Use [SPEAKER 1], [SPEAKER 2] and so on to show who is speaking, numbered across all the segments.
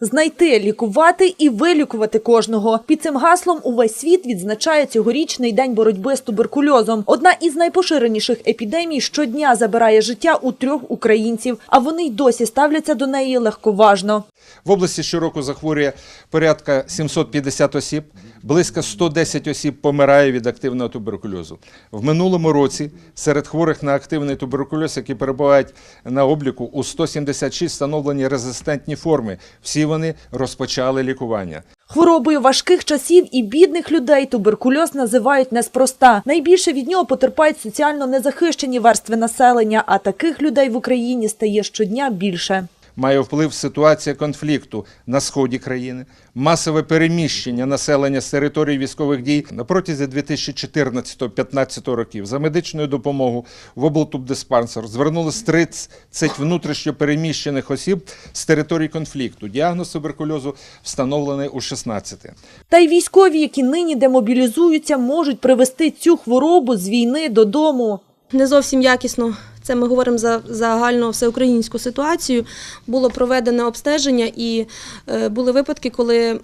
[SPEAKER 1] Знайти, лікувати і вилікувати кожного. Під цим гаслом увесь світ відзначає цьогорічний день боротьби з туберкульозом. Одна із найпоширеніших епідемій щодня забирає життя у трьох українців, а вони й досі ставляться до неї легковажно.
[SPEAKER 2] В області щороку захворює порядка 750 осіб, близько 110 осіб помирає від активного туберкульозу. В минулому році серед хворих на активний туберкульоз, які перебувають на обліку, у 176 встановлені резистентні форми. Всі вони розпочали лікування.
[SPEAKER 1] Хворобою важких часів і бідних людей туберкульоз називають неспроста. Найбільше від нього потерпають соціально незахищені верстви населення, а таких людей в Україні стає щодня більше.
[SPEAKER 2] Має вплив ситуація конфлікту на сході країни, масове переміщення населення з території військових дій на протязі 2014-2015 років. За медичною допомогою в облтубдиспансер звернулось 30 внутрішньо переміщених осіб з території конфлікту. Діагноз туберкульозу встановлений у 16.
[SPEAKER 1] Та й військові, які нині демобілізуються, можуть привести цю хворобу з війни додому.
[SPEAKER 3] не зовсім якісно. Це ми говоримо за загальну всеукраїнську ситуацію. Було проведене обстеження, і е, були випадки, коли.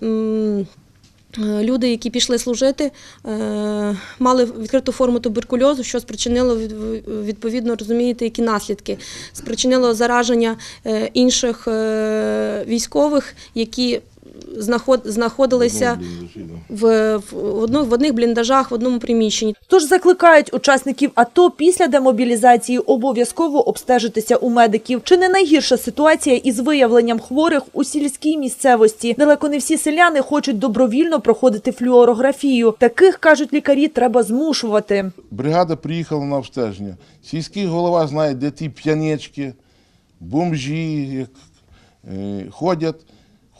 [SPEAKER 3] Люди, які пішли служити, е, мали відкриту форму туберкульозу, що спричинило від- відповідно розумієте, які наслідки. Спричинило зараження е, інших військових, які знаходилися в, в, одно- в одних бліндажах в одному приміщенні.
[SPEAKER 1] Тож закликають учасників АТО після демобілізації обов'язково обстежитися у медиків. Чи не найгірша ситуація із виявленням хворих у сільській місцевості? Далеко не всі селяни хочуть добровільно проходити флюорографію. Таких кажуть лікарі, треба змушувати.
[SPEAKER 4] Бригада приїхала на обстеження. Сільський голова знає, де ті п'янички, бомжі як, е, ходять,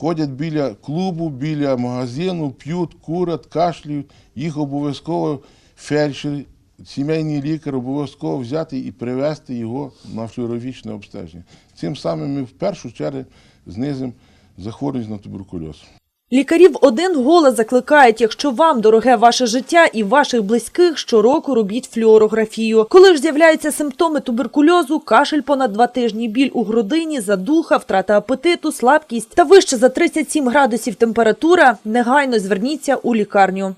[SPEAKER 4] ходять біля клубу, біля магазину, п'ють, курять, кашлюють. Їх обов'язково фельдшер, сімейний лікар обов'язково взяти і привезти його на флюорографічне обстеження. Цим самим ми в першу чергу знизимо захворюваність на туберкульоз.
[SPEAKER 1] Лікарі в один голос закликають, якщо вам дороге ваше життя і ваших близьких, щороку робіть флюорографію. Коли ж з'являються симптоми туберкульозу, кашель понад два тижні, біль у грудині, задуха, втрата апетиту, слабкість та вище за 37 градусів температура, негайно зверніться у лікарню.